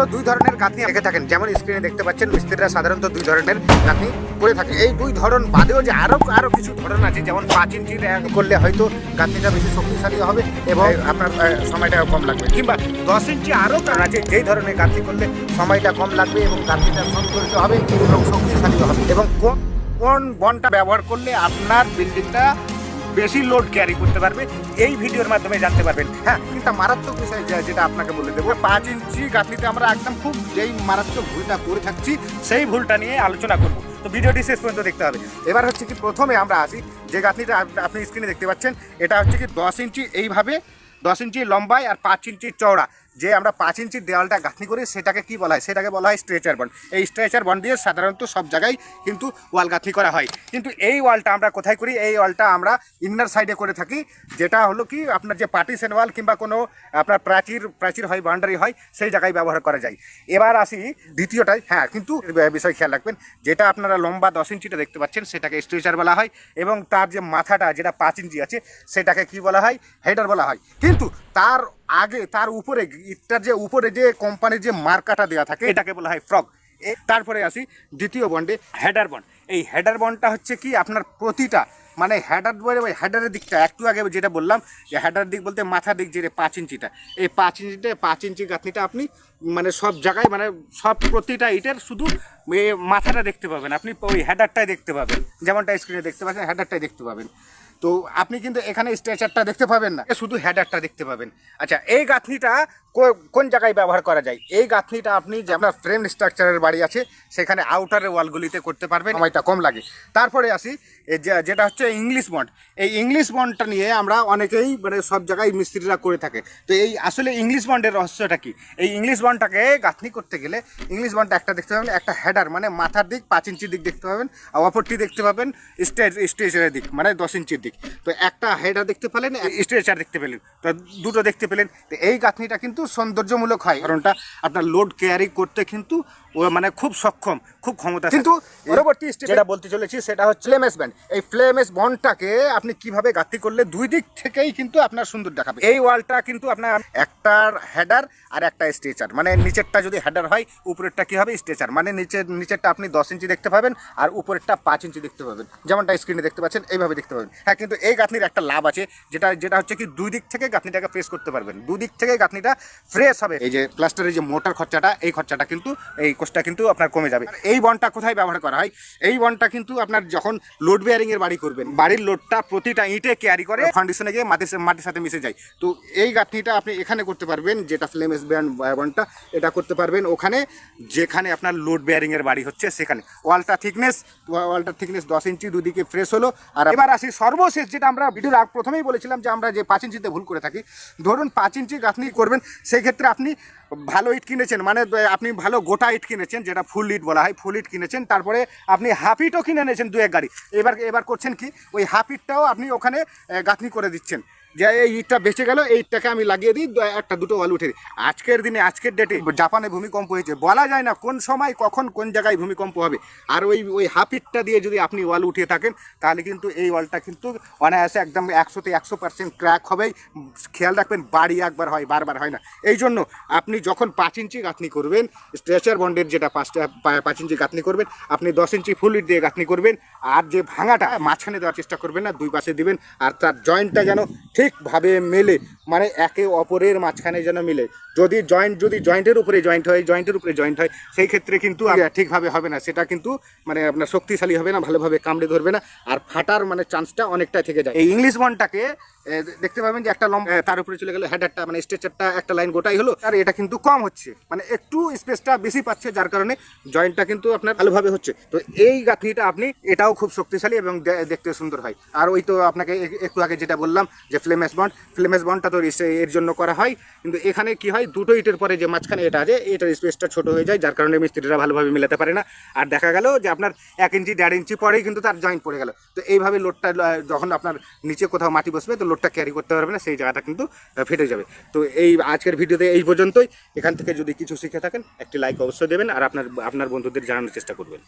সাধারণত দুই ধরনের গাঁথনি রেখে থাকেন। যেমন স্ক্রিনে দেখতে পাচ্ছেন মিস্ত্রিরা সাধারণত দুই ধরনের গাঁথনি করে থাকে। এই দুই ধরন বাদেও যে আরও আরও কিছু ধরন আছে যেমন পাঁচ ইঞ্চি করলে হয়তো গাঁথনিটা বেশি শক্তিশালী হবে এবং আপনার সময়টা কম লাগবে। কিংবা দশ ইঞ্চি আরও কারণ আছে যেই ধরনের গাঁথনি করলে সময়টা কম লাগবে এবং গাঁথনিটা সৌন্দর্য হবে এবং শক্তিশালী হবে। এবং কোন কোন বনটা ব্যবহার করলে আপনার বিল্ডিংটা বেশি লোড ক্যারি করতে পারবে, এই ভিডিওর মাধ্যমে জানতে পারবেন। হ্যাঁ কিন্তু মারাত্মক বিষয় যেটা আপনাকে বলে দেবো, পাঁচ ইঞ্চি গাঁথনিতে আমরা একদম খুব যেই মারাত্মক ভুলটা করে থাকছি, সেই ভুলটা নিয়ে আলোচনা করব। তো ভিডিওটি শেষ পর্যন্ত দেখতে হবে। এবার হচ্ছে কি প্রথমে আমরা আসি, যে গাঁথনিটা আপনি স্ক্রিনে দেখতে পাচ্ছেন, এটা হচ্ছে কি দশ ইঞ্চি এইভাবে, দশ ইঞ্চি লম্বায় আর পাঁচ ইঞ্চি চওড়া। যে আমরা পাঁচ ইঞ্চির দেওয়ালটা গাঁথনি করি, সেটাকে কি বলা হয়? সেটাকে বলা হয় স্ট্রেচার বন্ড এই স্ট্রেচার বন্ড দিয়ে সাধারণত সব জায়গায় কিন্তু ওয়াল গাঁথনি করা হয়। কিন্তু এই ওয়ালটা আমরা কোথায় করি? এই ওয়ালটা আমরা ইন্নার সাইডে করে থাকি, যেটা হলো কি, আপনার যে পার্টিশন ওয়াল কিংবা কোনো আপনার প্রাচীর প্রাচীর হয় বাউন্ডারি হয়, সেই জায়গায় ব্যবহার করা যায়। এবার আসি দ্বিতীয়টাই হ্যাঁ কিন্তু বিষয় খেয়াল রাখবেন, যেটা আপনারা লম্বা দশ ইঞ্চিটা দেখতে পাচ্ছেন, সেটাকে স্ট্রেচার বলা হয় এবং তার যে মাথাটা, যেটা পাঁচ ইঞ্চি আছে, সেটাকে কি বলা হয়? হেডার বলা হয়। কিন্তু তার আগে তার উপরে ইটটার যে উপরে যে কোম্পানির যে মার্কাটা দেওয়া থাকে এটাকে বলা হয় ফ্রগ। তারপরে আসি দ্বিতীয় বন্ডে হেডার বন্ড। এই হেডার বন্ডটা হচ্ছে কি আপনার প্রতিটা মানে হেডার ওই হেডারের দিকটা একটু আগে যেটা বললাম যে হেডার দিক বলতে মাথার দিক যেটা পাঁচ ইঞ্চিটা। এই পাঁচ ইঞ্চিটা পাঁচ ইঞ্চি গাঁথনিটা আপনি মানে সব জায়গায় মানে সব প্রতিটা ইটের শুধু মাথাটা দেখতে পাবেন। আপনি ওই হেডারটাই দেখতে পাবেন। যেমনটা স্ক্রিনে দেখতে পাচ্ছেন হেডারটাই দেখতে পাবেন। তো আপনি কিন্তু এখানে স্ট্রেচারটা দেখতে পাবেন না। শুধু হেডারটা দেখতে পাবেন। আচ্ছা এই গাঁথনিটা কোন জায়গায় ব্যবহার করা যায়? এই গাঁথনিটা আপনি যে আপনার ফ্রেম স্ট্রাকচারের বাড়ি আছে, সেখানে আউটারের ওয়ালগুলিতে করতে পারবেন, সময়টা কম লাগে। তারপরে আসি যেটা হচ্ছে ইংলিশ বন্ড এই ইংলিশ বন্ডটা নিয়ে আমরা অনেকেই মানে সব জায়গায় মিস্ত্রিরা করে থাকে। তো এই আসলে ইংলিশ বন্ডের রহস্যটা কি? এই ইংলিশ বন্ডটাকে গাঁথনি করতে গেলে ইংলিশ বন্ডটা একটা দেখতে পাবেন, একটা হেডার মানে মাথার দিক পাঁচ ইঞ্চির দিক দেখতে পাবেন, আর অপরটি দেখতে পাবেন স্টেজ স্ট্রেচারের দিক মানে দশ ইঞ্চির দিক। তো একটা হেডার দেখতে পেলেন স্ট্রেচার দেখতে পেলেন। তো দুটো দেখতে পেলেন। তো এই গাঁথনিটা কিন্তু সৌন্দর্যমূলক হয়। কারণটা আপনার লোড ক্যারি করতে কিন্তু মানে খুব সক্ষম খুব ক্ষমতা কিন্তু পরবর্তী যেটা বলতে চলেছি সেটা হচ্ছে ফ্লেমেস ব্যান্ড এই ফ্লেমেস বন্ডটাকে আপনি কীভাবে গাঁথনি করলে দুই দিক থেকেই কিন্তু আপনার সুন্দর দেখাবে। এই ওয়ালটা কিন্তু আপনার একটার হেডার আর একটা স্ট্রেচার মানে নিচেরটা যদি হেডার হয় উপরেরটা কি হবে? স্ট্রেচার মানে নিচের নিচেরটা আপনি দশ ইঞ্চি দেখতে পাবেন আর উপরেরটা পাঁচ ইঞ্চি দেখতে পাবেন। যেমনটা স্ক্রিনে দেখতে পাচ্ছেন এইভাবে দেখতে পাবেন। হ্যাঁ কিন্তু এই গাঁথনির একটা লাভ আছে যেটা যেটা হচ্ছে কি দুই দিক থেকে গাঁথনিটাকে ফ্রেশ করতে পারবেন। দুই দিক থেকে গাঁথনিটা ফ্রেশ হবে। এই যে প্লাস্টারের যে মোটর খরচাটা এই খরচাটা কিন্তু এই কোষটা কিন্তু আপনার কমে যাবে। এই বনটা কোথায় ব্যবহার করা হয়? এই বনটা কিন্তু আপনার যখন লোড বেয়ারিং এর বাড়ি করবেন, বাড়ির লোডটা প্রতিটা ইটে ক্যারি করে ফাউন্ডেশনে গিয়ে মাটির মাটির সাথে মিশে যায়। তো এই গাঁথনিটা আপনি এখানে করতে পারবেন, যেটা ফ্লেমেস বনটা, এটা করতে পারবেন ওখানে, যেখানে আপনার লোড বেয়ারিং এর বাড়ি হচ্ছে সেখানে। ওয়ালটা থিকনেস ওয়ালটার থিকনেস দশ ইঞ্চি, দুদিকে ফ্রেশ হলো। আর এবার আসি সর্বশেষ, যেটা আমরা ভিডিওর প্রথমেই বলেছিলাম যে আমরা যে পাঁচ ইঞ্চিতে ভুল করে থাকি। ধরুন পাঁচ ইঞ্চি গাঁথনি করবেন সেই ক্ষেত্রে আপনি ভালো ইট কিনেছেন মানে আপনি ভালো গোটা ইট কিনেছেন, যেটা ফুল লিট বলা হয় ফুল লিট কিনেছেন, তারপরে আপনি হাফিটও কিনে নিয়েছেন দু এক গাড়ি। এবার এবার করছেন কি? ওই হাফিটটাও আপনি ওখানে গাঁথনি করে দিচ্ছেন। যে এই ইটটা বেঁচে গেল এই ইটটাকে আমি লাগিয়ে দিই একটা, দুটো ওয়াল উঠে দিই। আজকের দিনে, আজকের ডেটে জাপানে ভূমিকম্প হয়েছে। বলা যায় না কোন সময়, কখন, কোন জায়গায় ভূমিকম্প হবে। আর ওই ওই হাফ ইটটা দিয়ে যদি আপনি ওয়াল উঠিয়ে থাকেন, তাহলে কিন্তু এই ওয়ালটা কিন্তু অনায়াসে একদম একশোতে একশো পার্সেন্ট ক্র্যাক হবেই। খেয়াল রাখবেন, বাড়ি একবার হয়, বারবার হয় না। এই জন্য আপনি যখন পাঁচ ইঞ্চি গাঁথনি করবেন স্ট্রেচার বন্ডের যেটা পাঁচটা পাঁচ ইঞ্চি গাঁথনি করবেন, আপনি দশ ইঞ্চি ফুল ইট দিয়ে গাঁথনি করবেন। আর যে ভাঙাটা, মাঝখানে দেওয়ার চেষ্টা করবেন না, দুই পাশে দিবেন। আর তার জয়েন্টটা যেন ঠিকভাবে মেলে। মানে একে অপরের মাঝখানে যেন মিলে। যদি জয়েন্ট যদি জয়েন্টের উপরে জয়েন্ট হয় জয়েন্টের উপরে জয়েন্ট হয়, সেই ক্ষেত্রে কিন্তু ঠিকভাবে হবে না। সেটা কিন্তু মানে আপনার শক্তিশালী হবে না, ভালোভাবে কামড়ে ধরবে না, আর ফাটার মানে চান্সটা অনেকটাই থেকে যায়। এই ইংলিশ বনটাকে দেখতে পাবেন যে একটা লম্বা তার উপরে চলে গেল হেডারটা মানে স্ট্রেচারটা একটা লাইন গোটাই হলো, আর এটা কিন্তু কম হচ্ছে। মানে একটু স্পেসটা বেশি পাচ্ছে, যার কারণে জয়েন্টটা কিন্তু আপনার ভালোভাবে হচ্ছে। তো এই গাঁথনিটা আপনি, এটাও খুব শক্তিশালী এবং দেখতে সুন্দর হয়। আর ওই তো আপনাকে একটু আগে যেটা বললাম যে ফ্লেমেস বন্ড ফ্লেমেস বন্ডটা তো এর জন্য করা হয়। কিন্তু এখানে কি হয়, দুটো ইটের পরে যে মাঝখানে এটা আছে, এটার স্পেসটা ছোট হয়ে যায়, যার কারণে মিস্ত্রিরা ভালোভাবে মেলাতে পারে না। আর দেখা গেল যে আপনার এক ইঞ্চি, দেড় ইঞ্চি পরেই কিন্তু তার জয়েন্ট পড়ে গেল। তো এইভাবে লোডটা যখন আপনার নিচে কোথাও মাটি বসবে, তো লোডটা ক্যারি করতে পারবে না, সেই জায়গাটা কিন্তু ফেটে যাবে। তো এই আজকের ভিডিওতে এই পর্যন্তই। এখান থেকে যদি কিছু শিখে থাকেন, একটি লাইক অবশ্যই দেবেন, আর আপনার আপনার বন্ধুদের জানানোর চেষ্টা করবেন।